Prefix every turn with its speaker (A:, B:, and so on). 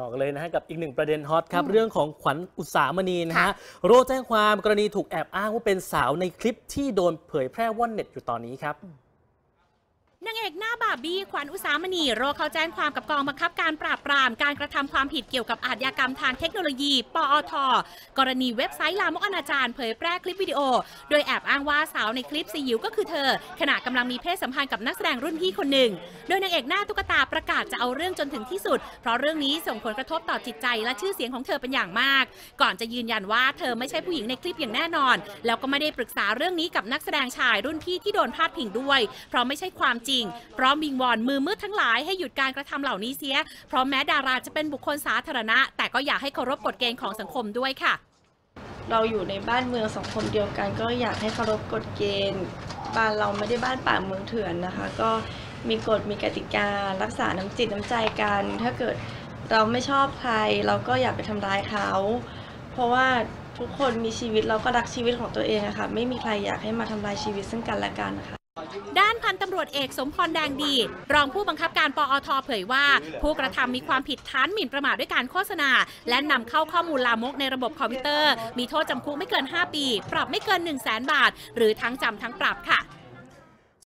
A: ต่อกันเลยนะฮะกับอีกหนึ่งประเด็นฮอตครับ เรื่องของขวัญอุสามณีนะฮะโรแจ้งความกรณีถูกแอบอ้างว่าเป็นสาวในคลิปที่โดนเผยแพร่ว่อนเน็ตอยู่ตอนนี้ครับ
B: นางเอ กหน้าบาบี้ขวัญอุสามณีโรเขาแจ้งความกับกองบังคับการปราบปรามการกระทำความผิดเกี่ยวกับอาชญากรรมทางเทคโนโลยี ปอท กรณีเว็บไซต์ลามกอนาจารเผยแพร่คลิปวิดีโอ โดยแอบอ้างว่าสาวในคลิปซีอิวก็คือเธอ ขณะกำลังมีเพศสัมพันธ์กับนักแสดงรุ่นพี่คนหนึ่ง โดยนางเอกหน้าตุ๊กตาประกาศจะเอาเรื่องจนถึงที่สุด เพราะเรื่องนี้ส่งผลกระทบต่อจิตใจและชื่อเสียงของเธอเป็นอย่างมาก ก่อนจะยืนยันว่าเธอไม่ใช่ผู้หญิงในคลิปอย่างแน่นอน แล้วก็ไม่ได้ปรึกษาเรื่องนี้กับนักแสดงชายรุ่นพี่ที่โดนพาดพิงด้วย เพราะไม่ใช่ความจริงพราะวิงวอนมือมืดทั้งหลายให้หยุดการกระทำเหล่านี้เสีย เพราะแม้ดาราจะเป็นบุคคลสาธารณะ แต่ก็อยากให้เคารพกฎเกณฑ์ของสังคมด้วยค่ะ
C: เราอยู่ในบ้านเมืองสังคมเดียวกัน ก็อยากให้เคารพกฎเกณฑ์บ้านเราไม่ได้บ้านป่าเมืองเถื่อนนะคะ ก็มีกฎมีกติการักษาน้ำจิตน้ำใจกัน ถ้าเกิดเราไม่ชอบใครเราก็อย่าไปทำร้ายเขา เพราะว่าทุกคนมีชีวิตเราก็รักชีวิตของตัวเองอะค่ะไม่มีใครอยากให้มาทำลายชีวิตซึ่งกันและกันนะคะ
B: ด้านพันตำรวจเอกสมพรแดงดี รองผู้บังคับการปอทเผยว่า ผู้กระทำมีความผิดฐานหมิ่นประมาทด้วยการโฆษณา และนำเข้าข้อมูลลามกในระบบคอมพิวเตอร์ มีโทษจำคุกไม่เกิน 5 ปี ปรับไม่เกิน 1 0 0 0 0แบาท หรือทั้งจำทั้งปรับค่ะ